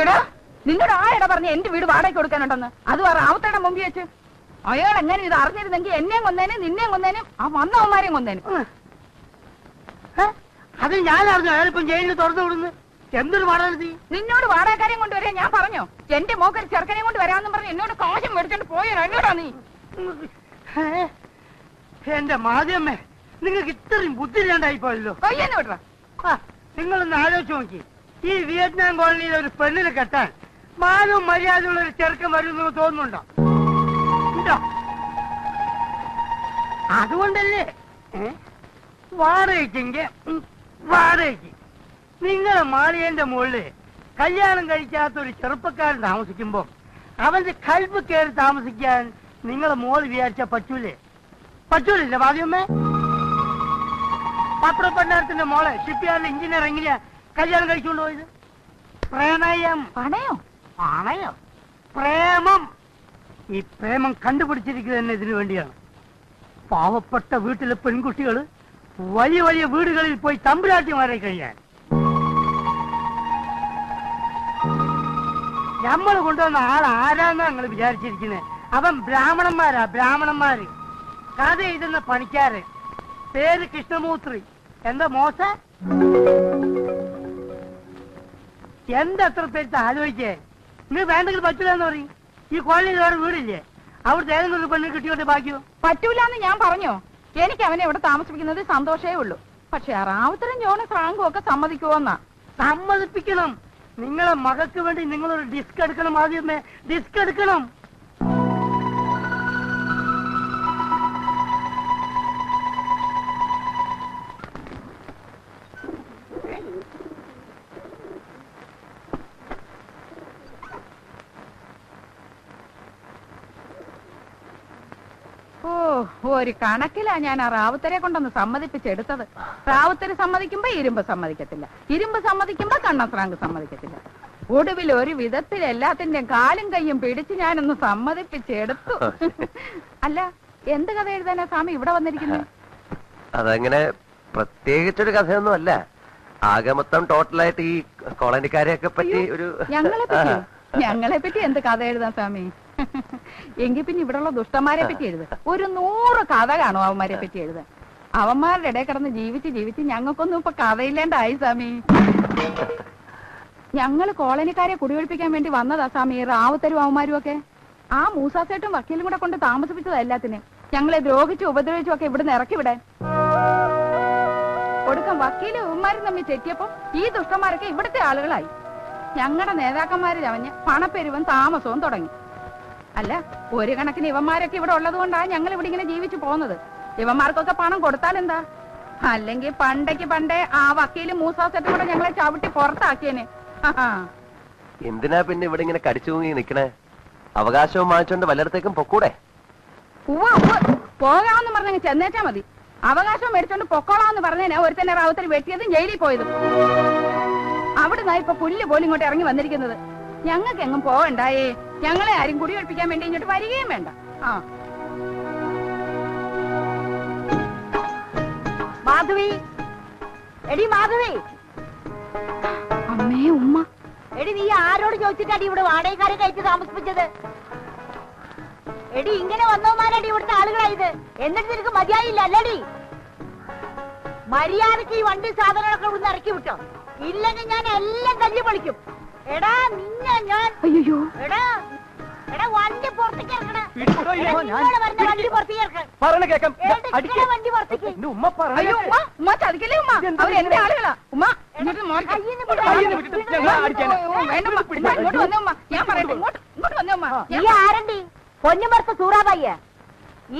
എടാ നിന്നോട് ആരെടാ പറഞ്ഞ എന്റെ വീട് വാടകയ്ക്ക് കൊടുക്കാനുണ്ടെന്ന്? അത് പറ ആവത്തേടെ മുമ്പിൽ വെച്ച്. അയാൾ എങ്ങനെ ഇത് അറിഞ്ഞിരുന്നെങ്കിൽ എന്നെയും കൊന്നേനും നിന്നെയും കൊന്നേനും ആ വന്നവന്മാരെയും കൊന്നേനും? അത് ഞാൻ അറിഞ്ഞു അയാളിപ്പം ജയിലിൽ തുറന്നു വിടുന്നു. എന്തൊരു വാടക നിന്നോട് വാടകക്കാരെയും കൊണ്ടുവരാൻ ഞാൻ പറഞ്ഞോ. എന്റെ മോക്കൊരു ചെറുക്കനെയും കൊണ്ട് വരാമെന്നും പറഞ്ഞു എന്നോട് കാശം മേടിച്ചോണ്ട് പോയോ എന്നോടാ നീ? എന്റെ മാധ്യമേ നിങ്ങൾക്ക് ഇത്രയും ബുദ്ധിമുട്ടായി പോയല്ലോ കൊയ്യെന്ന് വിട്ടാ ആ, നിങ്ങളൊന്ന് ആലോചിച്ച് നോക്കി ഈ വിയറ്റ്നാം കോളനിയിൽ ഒരു പെണ്ണിനെ കെട്ടാൻ മാനവും മര്യാദയുള്ള ഒരു ചെറുക്കൻ വരുമെന്ന് തോന്നുന്നുണ്ടോ? അതുകൊണ്ടല്ലേ വാറയ്ക്കെങ്കിൽ വാടകയ്ക്ക്. നിങ്ങളെ മാളിയന്റെ മുകളിൽ കല്യാണം കഴിക്കാത്ത ഒരു ചെറുപ്പക്കാരൻ താമസിക്കുമ്പോ അവന്റെ കൽപ്പ് കയറി താമസിക്കാൻ നിങ്ങളെ മോൾ വിചാരിച്ച പറ്റൂലേ? പറ്റൂലില്ല ഭാഗ്യമ്മേ പത്രപ്പണ്ടാരത്തിന്റെ മോളെ ഷിപ്പ്യാർഡിൽ എഞ്ചിനീയർ എങ്ങനെയാ കല്യാണം കഴിച്ചുകൊണ്ട് പോയത്? പ്രണയം. പണയോ പണയോ പ്രേമം. ഈ പ്രേമം കണ്ടുപിടിച്ചിരിക്കുക തന്നെ ഇതിനു വേണ്ടിയാണ്. പാവപ്പെട്ട വീട്ടിലെ പെൺകുട്ടികൾ വലിയ വലിയ വീടുകളിൽ പോയി തമ്പുരാട്ടിമാരെ കഴിയാൻ. നമ്മൾ കൊണ്ടുവന്ന ആൾ ആരാന്നാ നിങ്ങൾ വിചാരിച്ചിരിക്കുന്നത് അവൻ ബ്രാഹ്മണന്മാരാ ബ്രാഹ്മണന്മാര്. കഥ എഴുതുന്ന പണിക്കാര് പേര് കൃഷ്ണമൂർത്തി എന്താ മോശ? എന്താ എത്ര പേര് ആലോചിച്ചേ? നിങ്ങൾ വേണ്ടെങ്കിൽ പറ്റില്ല എന്ന് പറയും. ഈ കോളനിയിൽ വേറെ വീടില്ലേ? അവിടുത്തെ ഏതെങ്കിലും ഒരു പെണ്ണിന് കിട്ടിയോട്ടെ ബാക്കിയോ പറ്റൂലെന്ന് ഞാൻ പറഞ്ഞോ. എനിക്ക് അവനെ ഇവിടെ താമസിപ്പിക്കുന്നത് സന്തോഷേ ഉള്ളൂ. പക്ഷെ അറാവത്തരം റാവുത്തരം ജോണി ഫ്രാങ്കും ഒക്കെ സമ്മതിക്കുവോന്നാ. സമ്മതിപ്പിക്കണം. നിങ്ങളെ മകൾക്ക് വേണ്ടി നിങ്ങളൊരു ഡിസ്ക് എടുക്കണം ആദ്യമേ. ഡിസ്ക് എടുക്കണം. ഓ ഒരു കണക്കിലാ ഞാൻ ആ റാവുത്തരെ കൊണ്ടൊന്ന് സമ്മതിപ്പിച്ചെടുത്തത്. റാവുത്തര് സമ്മതിക്കുമ്പോ ഇരുമ്പ് സമ്മതിക്കത്തില്ല. ഇരുമ്പ് സമ്മതിക്കുമ്പോ കണ്ണസ്രാങ്ക് സമ്മതിക്കത്തില്ല. ഒടുവിൽ ഒരു വിധത്തിൽ എല്ലാത്തിന്റെയും കാലും കയ്യും പിടിച്ച് ഞാനൊന്ന് സമ്മതിപ്പിച്ചെടുത്തു. അല്ല എന്ത് കഥ എഴുതാനാ സ്വാമി ഇവിടെ വന്നിരിക്കുന്നു? അതങ്ങനെ പ്രത്യേകിച്ചൊരു കഥയൊന്നും അല്ല ആകെ മൊത്തം ടോട്ടലായിട്ട് ഈ കോളനിക്കാരെയൊക്കെ പറ്റി ഒരു ഞങ്ങളെ പറ്റി ഞങ്ങളെ പറ്റി എന്ത് കഥ എഴുതാൻ സ്വാമി? എങ്കിൽ പിന്നെ ഇവിടെയുള്ള ദുഷ്ടന്മാരെ പറ്റി എഴുത്. ഒരു നൂറ് കഥ കാണും അവന്മാരെ പറ്റി എഴുത് അവന്മാരുടെ ഇടയിൽ കിടന്ന് ജീവിച്ച് ജീവിച്ച് ഞങ്ങൾക്കൊന്നും ഇപ്പൊ കഥയില്ലാണ്ടായി സ്വാമി. ഞങ്ങൾ കോളനിക്കാരെ കുടിയൊഴിപ്പിക്കാൻ വേണ്ടി വന്നതാ സ്വാമി റാവുത്തരും അവന്മാരും ഒക്കെ. ആ മൂസാസേട്ടും വക്കീലും കൂടെ കൊണ്ട് താമസിപ്പിച്ചതാ എല്ലാത്തിനും. ഞങ്ങളെ ദ്രോഹിച്ചു ഉപദ്രവിച്ചും ഒക്കെ ഇവിടുന്ന് ഇറക്കി വിടാൻ. ഒടുക്കം വക്കീലും ഉമ്മാരും തമ്മിൽ തെറ്റിയപ്പോ ഈ ദുഷ്ടന്മാരൊക്കെ ഇവിടുത്തെ ആളുകളായി. ഞങ്ങളുടെ നേതാക്കന്മാര് ചവഞ്ഞ് പണപ്പെരുവും താമസവും തുടങ്ങി. അല്ല ഒരു കണക്കിന് ഇവന്മാരൊക്കെ ഇവിടെ ഉള്ളത് കൊണ്ടാണ് ഞങ്ങൾ ഇവിടെ ഇങ്ങനെ ജീവിച്ചു പോകുന്നത്. ഇവന്മാർക്കൊക്കെ പണം കൊടുത്താൽ എന്താ? അല്ലെങ്കിൽ പണ്ടേക്ക് പണ്ടേ ആ വക്കീലും മൂസാസെട്ടും കൂടെ ഞങ്ങളെ ചവിട്ടി പുറത്താക്കിയേനെ. എന്തിനാ പിന്നെ ഇവിടെ ഇങ്ങനെ കടിച്ചു തൂങ്ങി നിക്കണേ അവകാശവും വാങ്ങിച്ചോണ്ട് വല്ലയിടത്തേക്കും പൊക്കൂടെ? പോകാമെന്ന് പറഞ്ഞങ്ങ് ചെന്നേച്ചാ മതി. അവകാശം മേടിച്ചോണ്ട് പൊക്കോളാന്ന് പറഞ്ഞേനെ ഒരുത്തന്നെ റാവത്തിൽ വെട്ടിയതും ജയിലിൽ പോയതും. അവിടുന്ന് ഇപ്പൊ പുല്ല് പോലും ഇങ്ങോട്ട് ഇറങ്ങി വന്നിരിക്കുന്നത്. ഞങ്ങൾക്ക് എങ്ങും പോവണ്ടായേ. ഞങ്ങളെ ആരും കുടിയൊഴിപ്പിക്കാൻ വേണ്ടി ഇങ്ങോട്ട് വരികയും വേണ്ട. ആ. മാധവി. എടി മാധവി. അമ്മേ ഉമ്മ. എടി നീ ആരോട് ചോദിച്ചിട്ടാടി ഇവിടെ വാടകക്കാരെ കയറ്റി താമസിപ്പിച്ചത്? എടി ഇങ്ങനെ വന്നവന്മാരടി ഇവിടുത്തെ ആളുകളായത് എന്നിട്ട് നിനക്ക് മതിയായില്ല അല്ലടി? മര്യാദയ്ക്ക് ഈ വണ്ടി സാധനങ്ങളൊക്കെ ഇവിടുന്ന് ഇറക്കി വിട്ടോ. ഇല്ലെങ്കിൽ ഞാൻ എല്ലാം തല്ലി പൊളിക്കും. എടാ നിന്നെ ഞാൻ അയ്യോ. എടാ എടാ വണ്ടി പുറത്തേക്ക് ഇറക്കണേ പറഞ്ഞ വണ്ടി പുറത്തേക്ക് ഇറക്കാൻ പറയണ കേക്കാം ഏട്ടാ, വണ്ടി പുറത്തേക്ക്. ഉമ്മ അയ്യോ ഉമ്മ ഉമ്മ ചതിക്കല്ലേ ഉമ്മ? അവർ എന്റെ ആളുകളാ. ഉമ്മ ഇങ്ങോട്ട് ഇങ്ങോട്ട് വന്നേ ഉമ്മ. ഞാൻ പറയട്ടെ ഇങ്ങോട്ട് ഇങ്ങോട്ട് വന്നേ. ഉമ്മ. നീ ആരണ്ടി? പൊന്നുമർത്ത സൂറാബായിയ.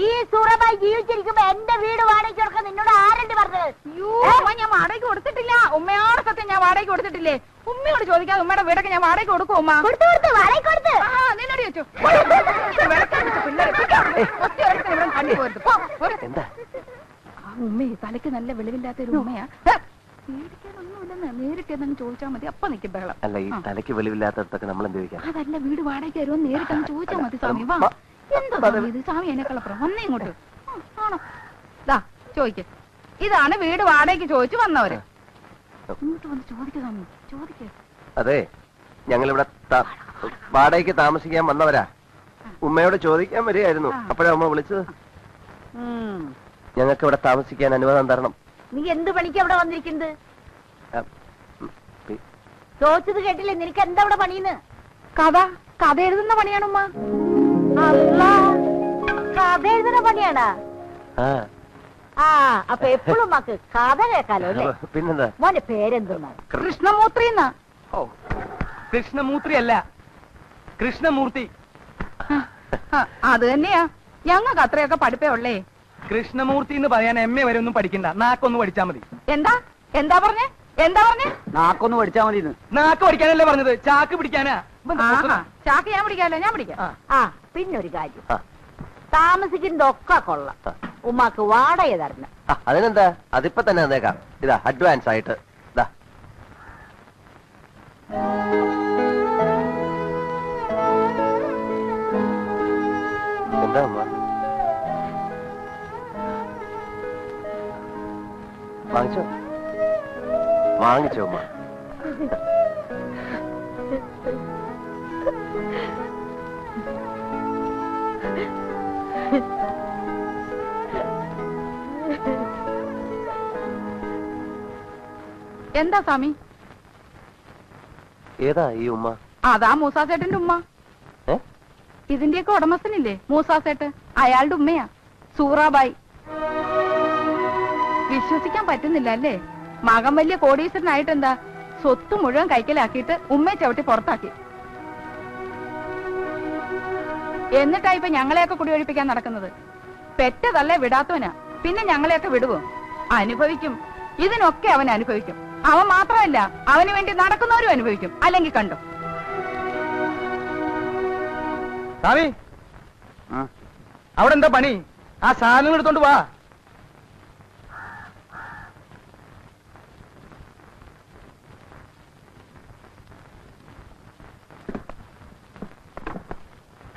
ഈ സൂറാബായി ജീവിച്ചിരിക്കുമ്പോ എന്റെ വീട് വാടകയ്ക്ക് കൊടുക്കാൻ നിന്നോട് ആരണ്ടി പറഞ്ഞത്? അയ്യോ ഞാൻ വാടകയ്ക്ക് കൊടുത്തിട്ടില്ല. ഉമ്മയോടെ സത്യം ഞാൻ വാടകയ്ക്ക് കൊടുത്തിട്ടില്ലേ? ഉമ്മയോട് ചോദിക്കാതെ ഉമ്മയുടെ വീടൊക്കെ ഞാൻ വാടക കൊടുക്കും ഉമ്മ? കൊടുത്തു കൊടുത്തു വാടക കൊടുത്ത്. ആ, നിന്നോട് ചോദിച്ചു. എന്താ? ആ ഉമ്മയെ തലയ്ക്ക് നല്ല വെളിവില്ലാത്ത ഒരു ഉമ്മയാ. പേടിക്കാനൊന്നുമില്ലെന്ന് നേരിട്ട് ചോദിച്ചാൽ മതി. അപ്പൊ നിൽക്കും ബഹളം. അല്ല ഈ ആ. തലയ്ക്ക് വെളിവില്ലാത്തടത്തൊക്കെ നമ്മൾ എന്ത് ചോദിക്കാം? അതല്ല വീട് വാടകയ്ക്ക് വരുമോ നേരിട്ട് അങ്ങ് ചോദിച്ചാൽ മതി സ്വാമി. വാ. വാ. എന്താ സ്വാമി ഇത്? സ്വാമി എന്നെക്കളപ്പുറം വന്നേ ഇങ്ങോട്ട്. ആ, ആണോ? ദാ ചോദിക്ക്. ഇതാണ് വീട് വാടകയ്ക്ക് ചോദിച്ചു വന്നവര്. ഇങ്ങോട്ട് വന്ന് ചോദിക്ക സ്വാമി. ചോദിക്ക. അതെ ഞങ്ങളിവിടെ ത- വാടകയ്ക്ക് താമസിക്കാൻ വന്നവരാ. ഉമ്മയോട് ചോദിക്കാൻ വരികയായിരുന്നു. അപ്പോഴാ ഉമ്മ വിളിച്ചത്. ഞങ്ങൾക്ക് ഇവിടെ താമസിക്കാൻ അനുവാദം തരണം. നീ എന്ത് പണിക്ക് അവിടെ വന്നിരിക്കുന്നത്? ആ, ഉം, പി- ചോദിച്ചത് കേട്ടില്ലേ? നിനക്ക് എന്താ അവിടെ പണിന്ന്? കഥ കഥ എഴുതുന്ന പണിയാണ് ഉമ്മ അല്ല കഥ എഴുതുന്ന പണിയാണാ? ആ. ആ അപ്പൊ എപ്പോഴും മക്ക് കഥ കേക്കാലോ അല്ലേ? പിന്നെന്താ? മോന്റെ പേരെന്തെന്നാ? കൃഷ്ണമൂർത്തി ഓ കൃഷ്ണമൂർത്തി അല്ല. കൃഷ്ണമൂർത്തി. അത് തന്നെയാ. ഞങ്ങൾക്ക് അത്രയൊക്കെ പഠിപ്പേ ഉള്ളേ. കൃഷ്ണമൂർത്തി എന്ന് പറയാൻ എം എ വരെ ഒന്നും പഠിക്കണ്ട. നാക്കൊന്ന് പഠിച്ചാ മതി. എന്താ? എന്താ പറഞ്ഞേ? എന്താ പറഞ്ഞേ? നാക്കൊന്ന് പഠിച്ചാ മതി നാക്ക് പഠിക്കാനല്ലേ പറഞ്ഞത്? ചാക്ക് പിടിക്കാനാ. ചാക്ക് ഞാൻ പിടിക്കാല്ലോ ഞാൻ പിടിക്കാം. ആ. പിന്നൊരു പിന്നെ ഒരു കാര്യം. താമസിക്കുന്നതൊക്കെ കൊള്ളാം. ഉമ്മാക്ക് വാടക തരണം അതിനെന്താ? അതിപ്പോ തന്നെ തന്നേക്കാം. ഇതാ അഡ്വാൻസ് ആയിട്ട്. ഇതാ എന്താ അമ്മ വാങ്ങിച്ചോ? വാങ്ങിച്ചോ അമ്മ എന്താ സ്വാമി? ഏതാ ഈ ഉമ്മ? അതാ മൂസാസേട്ടന്റെ ഉമ്മ. ഇതിന്റെയൊക്കെ ഉടമസ്ഥനില്ലേ മൂസാസേട്ട്? അയാളുടെ ഉമ്മയാ. സൂറാബായി. വിശ്വസിക്കാൻ പറ്റുന്നില്ല അല്ലേ? മകൻ വലിയ കോടീശ്വരനായിട്ട് എന്താ സ്വത്ത് മുഴുവൻ കൈക്കലാക്കിയിട്ട് ഉമ്മയെ ചവിട്ടി പുറത്താക്കി. എന്നിട്ടാ ഇപ്പൊ ഞങ്ങളെയൊക്കെ കുടിയൊഴിപ്പിക്കാൻ നടക്കുന്നത്? പെറ്റതല്ലേ വിടാത്തവനാ. പിന്നെ ഞങ്ങളെയൊക്കെ വിടുവോ? അനുഭവിക്കും. ഇതിനൊക്കെ അവൻ അനുഭവിക്കും. അവൻ മാത്രമല്ല അവന് വേണ്ടി നടക്കുന്നവരും അനുഭവിക്കും. അല്ലെങ്കിൽ കണ്ടു? സ്വാമി ഉം. അവിടെ എന്താ പണി? ആ സാധനം എടുത്തോണ്ട് വാ.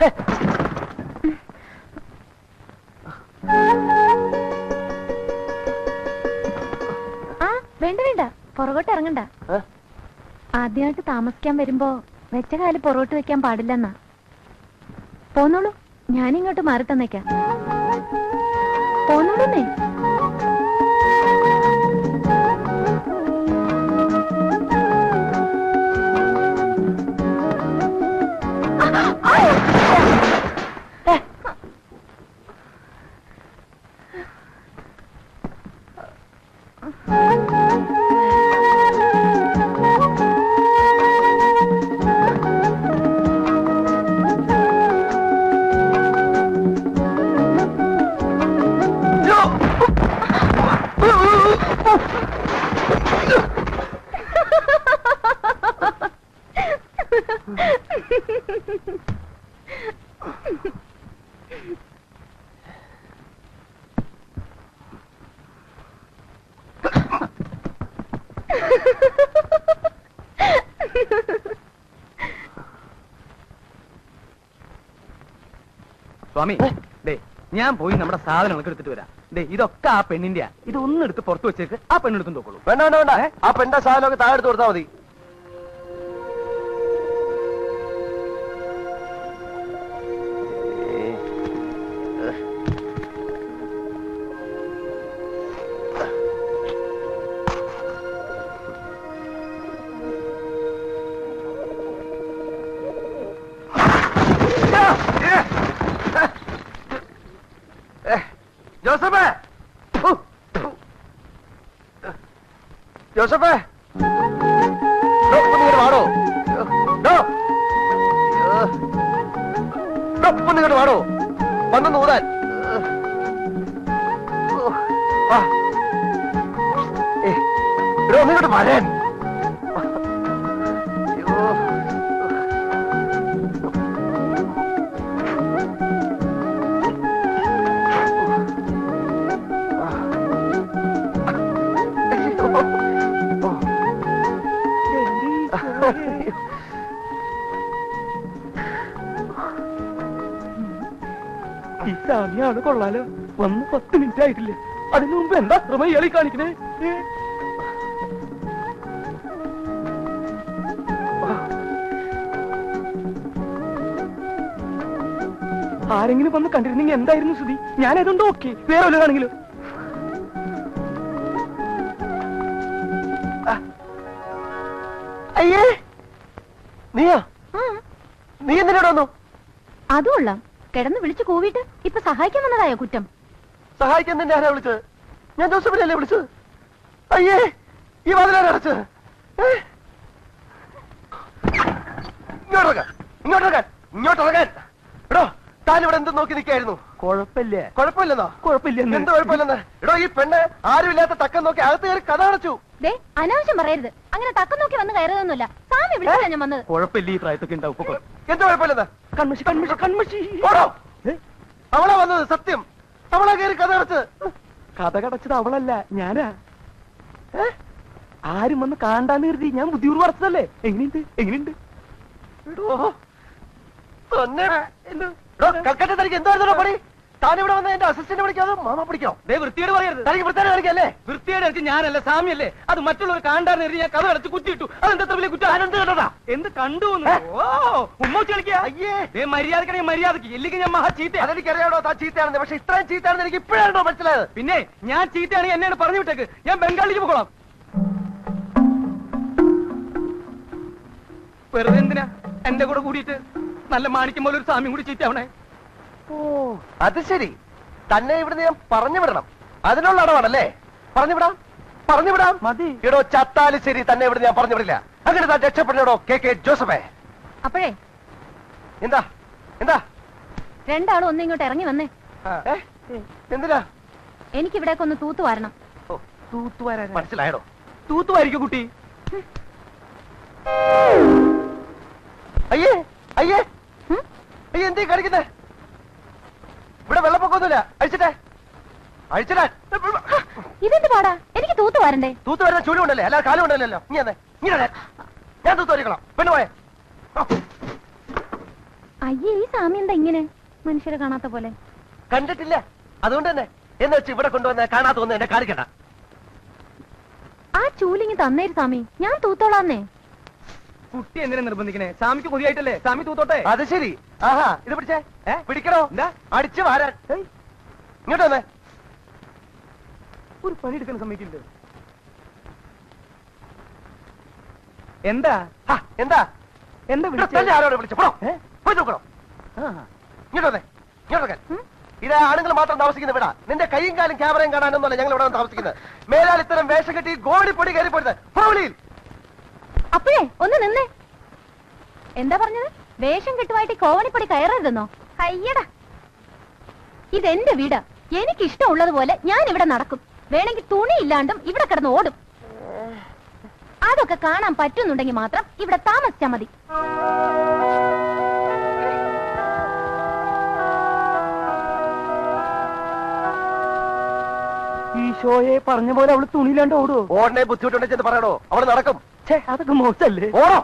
ആ പുറകോട്ട് ഇറങ്ങണ്ട? ആദ്യമായിട്ട് താമസിക്കാൻ വരുമ്പോ വെച്ച കാൽ പുറകോട്ട് വെക്കാൻ പാടില്ലെന്നാ. പോന്നോളൂ. ഞാനിങ്ങോട്ട് മാറി തന്നേക്കാം പോന്നോളൂന്നേ. സ്വാമി ഞാൻ പോയി നമ്മുടെ സാധനങ്ങളൊക്കെ എടുത്തിട്ട് വരാം. ഇതൊക്കെ ആ പെണ്ണിന്റെയാ. ഇത് ഒന്നെടുത്ത് പുറത്ത് വെച്ചേക്ക് ആ പെണ്ണെടുത്തും നോക്കുള്ളൂ വേണ്ട വേണ്ട വേണ്ട. ആ പെണ്ണ സാധനമൊക്കെ താഴെ എടുത്ത് കൊടുത്താൽ മതി. ഒന്ന് വാടോ. ഡോ, വാടോ. വന്ന് നൂതാൻ. ഓ, വാ. ഏ, എടോ, ഒന്ന് ഇങ്ങോട്ട് വരാൻ. ഈ ചാമിയാണ് കൊള്ളാലോ. വന്ന് പത്ത് മിനിറ്റ് ആയിട്ടില്ല. അതിനു മുമ്പ് എന്താ അക്രമം ഇയാളി കാണിക്കണേ? ആരെങ്കിലും വന്ന് കണ്ടിരുന്നെങ്കിൽ എന്തായിരുന്നു സ്ഥിതി ഞാൻ ഏതുകൊണ്ട് ഓക്കെ വേറെ വല്ലതാണെങ്കിലും അയ്യേ! നീയാ? നീ എന്തിനാ അതുകൊള്ളാം കിടന്ന് വിളിച്ചു കൂവിട്ട് ഇപ്പൊ സഹായിക്കാൻ വന്നതായോ കുറ്റം? സഹായിക്കാൻ തന്നെ ആരാ വിളിച്ചത്? ഞാൻ ജോസഫിനല്ലേ വിളിച്ചത്? അയ്യേ ഈ ഏ? ഇങ്ങോട്ടിറങ്ങാൻ ഇങ്ങോട്ടിറങ്ങാൻ ഇങ്ങോട്ടിറങ്ങാൻ എടോ താൻ ഇവിടെ എന്ത് നോക്കി നിൽക്കായിരുന്നു കുഴപ്പമില്ല. കുഴപ്പമില്ലെന്നോ? കുഴപ്പമില്ല എന്ത് കുഴപ്പമില്ലെന്ന്? എടോ ഈ പെണ്ണ് ആരുമില്ലാത്ത തക്കം നോക്കി അകത്ത് കയറി കഥ അടച്ചു ദേ അനാവശ്യം പറയരുത്. അങ്ങനെ തക്കം നോക്കി വന്ന് കയറുന്നൊന്നുമില്ല സ്വാമി വിളിച്ചാ ഞാൻ വന്നത്. കുഴപ്പമില്ല ഈ പ്രായത്തൊക്കെ ഉണ്ടാവും. എന്ത് കുഴപ്പമില്ലെന്ന്? കൺമഷി കൺമഷി കൺമഷി. ഓടോ. ഏ? അവളാ വന്നത് സത്യം. അവളാ കയറി കഥ അടച്ചത് കഥ കടച്ചത് അവളല്ല ഞാനാ? ആരും വന്ന് കാണ്ടാന്ന് കരുതി ഞാൻ ബുദ്ധിപൂർവം പറച്ചതല്ലേ? എങ്ങനെയുണ്ട്? എങ്ങനെയുണ്ട്? എടോ കൽക്കട്ട തനിക്ക് എന്തായിരുന്നു പണി? താൻ ഇവിടെ വന്ന എന്റെ അസിസ്റ്റന്റ് വിളിക്കാതെ മാമ പിടിക്കോ ദേ വൃത്തിയോട് പറയരുത്. തനിക്ക് വൃത്തിയോട് കളിക്കല്ലേ വൃത്തിയോട് ഞാനല്ല സാമിയല്ലേ? അത് മറ്റുള്ളവർ കാണ്ടാറിന് ഞാൻ കഥ അടച്ച് കുത്തിയിട്ടു. അതെന്താ വലിയ കുറ്റം? കണ്ടതാ? എന്ത് കണ്ടു? ഓ ഉമ്മ കളിക്കാ അയ്യേ. ദേ മര്യാദക്കണെങ്കിൽ മര്യാദയ്ക്ക് ഇല്ലെങ്കിൽ ഞാൻ മഹാ ചീത്ത. അതെനിക്കറിയാമോ താൻ ചീത്തയാണെന്ന്. പക്ഷെ ഇത്രയും ചീത്തയാണെന്ന് എനിക്ക് ഇപ്പോഴാണോ മനസ്സിലായത്. പിന്നെ ഞാൻ ചീത്തയാണെങ്കിൽ എന്നെയാണ് പറഞ്ഞു വിട്ടേക്ക്. ഞാൻ ബംഗാളിലേക്ക് പോകണം. വെറുതെ എന്തിനാ? എന്റെ കൂടെ കൂടിയിട്ട്? നല്ല മാണിക്കം പോലെ ഒരു സാമ്യം കൂടി ചീത്തയാവണേ. ഓ അത് ശരി. തന്നെ ഇവിടുന്ന് ഞാൻ പറഞ്ഞു വിടണം അതിനുള്ള അടവാണല്ലേ? പറഞ്ഞു വിടാം പറഞ്ഞു വിടാം മതി. ഇടോ ചത്താലും ശരി തന്നെ ഇവിടുന്ന് ഞാൻ പറഞ്ഞു വിടില്ല അങ്ങനെ താൻ രക്ഷപ്പെടണോ കെ കെ ജോസഫേ? അപ്പോഴേ. എന്താ? എന്താ? രണ്ടാളും ഒന്ന് ഇങ്ങോട്ട് ഇറങ്ങി വന്നേ? എന്തിനാ? എനിക്ക് ഇവിടേക്ക് ഒന്ന് തൂത്തു വരണം. മനസ്സിലായടോ. തൂത്തുമായിരിക്കും കുട്ടി? അയ്യേ അയ്യേ. എന്തേ കാണിക്കുന്നേ? ഇവിടെ വെള്ളപ്പൊക്കൊന്നുമില്ല. അഴിച്ചിട്ടെ. അഴിച്ചിടാൻ. ഇതെന്ത് പാടാ? എനിക്ക് തൂത്ത് വരണ്ടേ? തൂത്ത് വരുന്ന ചുഴി ഉണ്ടല്ലേ? അല്ലാതെ കാലം ഉണ്ടല്ലോ നീ അതെ ഇങ്ങനെ ഞാൻ തൂത്ത് വരിക്കണം പെണ്ണു പോയെ. അയ്യേ ഈ സാമി എന്താ ഇങ്ങനെ? മനുഷ്യരെ കാണാത്ത പോലെ. കണ്ടിട്ടില്ല. അതുകൊണ്ട് തന്നെ എന്ന് വെച്ച് ഇവിടെ കൊണ്ടുവന്ന കാണാത്ത ഒന്ന് എന്നെ കാണിക്കണ്ട. ആ ചൂലിങ് തന്നേര് സാമി ഞാൻ തൂത്തോളാന്നേ. കുട്ടി എന്തിനാ നിർബന്ധിക്കണേ? സ്വാമിക്ക് കൊതിയായിട്ടല്ലേ? സ്വാമി തൂത്തോട്ടെ? അത് ശരി. ആഹാ ഇത് പിടിച്ചേ. ഏ? പിടിക്കണോ? എന്താ? അടിച്ചു വാരാൻ. ഇങ്ങോട്ട് വന്നേ. ഒരു പണി എടുക്കാൻ സമ്മതിക്കില്ല എന്താ? ഹാ, എന്താ? എന്താ വിളിച്ചേ? ആരോട് വിളിച്ചു? പോടോ. പോയി നോക്കണോ? ആ, ഇങ്ങോട്ട് വന്നേ. ഇങ്ങോട്ട്. ഇത് ആണുങ്ങൾ മാത്രം താമസിക്കുന്ന വിടാ. നിന്റെ കൈയും കാലും ക്യാമറയും കാണാനൊന്നുമല്ല ഞങ്ങൾ ഇവിടെ താമസിക്കുന്നത്. മേലാൽ ഇത്തരം വേഷം കെട്ടി ഗോടിപ്പൊടി കയറി പുറവിളിയിൽ അപ്പോഴേ ഒന്ന് നിന്നേ. എന്താ പറഞ്ഞത്? വേഷം കെട്ടുമായിട്ട് കോവണിപ്പടി കയറരുതെന്നോ? അയ്യടാ. ഇതെന്റെ വീട്. എനിക്ക് ഇഷ്ടമുള്ളതുപോലെ ഞാൻ ഇവിടെ നടക്കും. വേണമെങ്കിൽ തുണി ഇല്ലാണ്ടും ഇവിടെ കിടന്ന് ഓടും. അതൊക്കെ കാണാൻ പറ്റുന്നുണ്ടെങ്കിൽ മാത്രം ഇവിടെ താമസിച്ചാ മതി. ഈശോയെ പറഞ്ഞ പോലെ അവൾ തുണിയിലാണ്ട് ഓടുവോ? ഓടനെ ബുദ്ധിമുട്ടുണ്ടെന്ന് പറയണോ? അവിടെ നടക്കും. അതൊക്കെ മോശല്ലേ? ഓടോ.